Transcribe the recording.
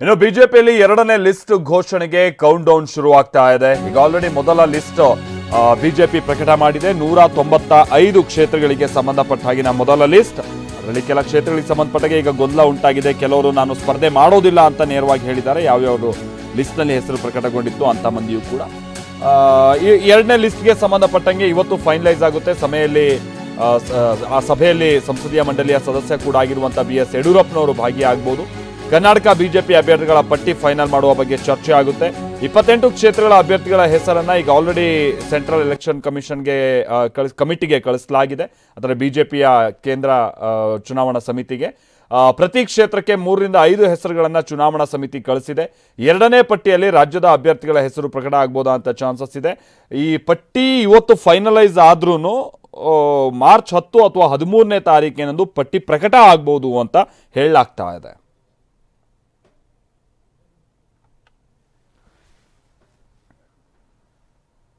ಇನ್ನು ಬಿಜೆಪಿಯಲ್ಲಿ ಎರಡನೇ ಲಿಸ್ಟ್ ಘೋಷಣೆಗೆ ಕೌಂಟ್ ಡೌನ್ ಶುರು ಆಗ್ತಾ ಇದೆ. ಈಗ ಆಲ್ರೆಡಿ ಮೊದಲ ಲಿಸ್ಟ್ ಬಿಜೆಪಿ ಪ್ರಕಟ ಮಾಡಿದೆ. ನೂರ ತೊಂಬತ್ತ ಐದು ಕ್ಷೇತ್ರಗಳಿಗೆ ಸಂಬಂಧಪಟ್ಟ ಹಾಗಿನ ಮೊದಲ ಲಿಸ್ಟ್. ಅದರಲ್ಲಿ ಕೆಲ ಕ್ಷೇತ್ರಗಳಿಗೆ ಸಂಬಂಧಪಟ್ಟಾಗೆ ಈಗ ಗೊಂದಲ ಉಂಟಾಗಿದೆ. ಕೆಲವರು ನಾನು ಸ್ಪರ್ಧೆ ಮಾಡೋದಿಲ್ಲ ಅಂತ ನೇರವಾಗಿ ಹೇಳಿದ್ದಾರೆ. ಯಾವ್ಯಾವ ಲಿಸ್ಟ್ನಲ್ಲಿ ಹೆಸರು ಪ್ರಕಟಗೊಂಡಿತ್ತು ಅಂತ ಮಂದಿಯೂ ಕೂಡ. ಎರಡನೇ ಲಿಸ್ಟ್ಗೆ ಸಂಬಂಧಪಟ್ಟಂಗೆ ಇವತ್ತು ಫೈನಲೈಸ್ ಆಗುತ್ತೆ. ಸಮಯಲ್ಲಿ ಆ ಸಭೆಯಲ್ಲಿ ಸಂಸದೀಯ ಮಂಡಳಿಯ ಸದಸ್ಯ ಕೂಡ ಆಗಿರುವಂಥ ಬಿ ಎಸ್ ಯಡಿಯೂರಪ್ಪನವರು ಭಾಗಿಯಾಗಬಹುದು ಕರ್ನಾಟಕ ಬಿಜೆಪಿ ಅಭ್ಯರ್ಥಿಗಳ ಪಟ್ಟಿ ಫೈನಲ್ ಮಾಡುವ ಬಗ್ಗೆ ಚರ್ಚೆ ಆಗುತ್ತೆ. ಇಪ್ಪತ್ತೆಂಟು ಕ್ಷೇತ್ರಗಳ ಅಭ್ಯರ್ಥಿಗಳ ಹೆಸರನ್ನ ಈಗ ಆಲ್ರೆಡಿ ಸೆಂಟ್ರಲ್ ಎಲೆಕ್ಷನ್ ಕಮಿಷನ್ಗೆ ಕಮಿಟಿಗೆ ಕಳಿಸಲಾಗಿದೆ. ಅದರ ಬಿಜೆಪಿಯ ಕೇಂದ್ರ ಚುನಾವಣಾ ಸಮಿತಿಗೆ. ಪ್ರತಿ ಕ್ಷೇತ್ರಕ್ಕೆ ಮೂರರಿಂದ ಐದು ಹೆಸರುಗಳನ್ನು ಚುನಾವಣಾ ಸಮಿತಿ ಕಳಿಸಿದೆ. ಎರಡನೇ ಪಟ್ಟಿಯಲ್ಲಿ ರಾಜ್ಯದ ಅಭ್ಯರ್ಥಿಗಳ ಹೆಸರು ಪ್ರಕಟ ಆಗ್ಬೋದಾ ಅಂತ ಚಾನ್ಸಸ್ ಇದೆ. ಈ ಪಟ್ಟಿ ಇವತ್ತು ಫೈನಲೈಸ್ ಆದ್ರೂ ಮಾರ್ಚ್ ಹತ್ತು ಅಥವಾ ಹದಿಮೂರನೇ ತಾರೀಕಿನಂದು ಪಟ್ಟಿ ಪ್ರಕಟ ಆಗ್ಬೋದು ಅಂತ ಹೇಳಲಾಗ್ತಾ ಇದೆ.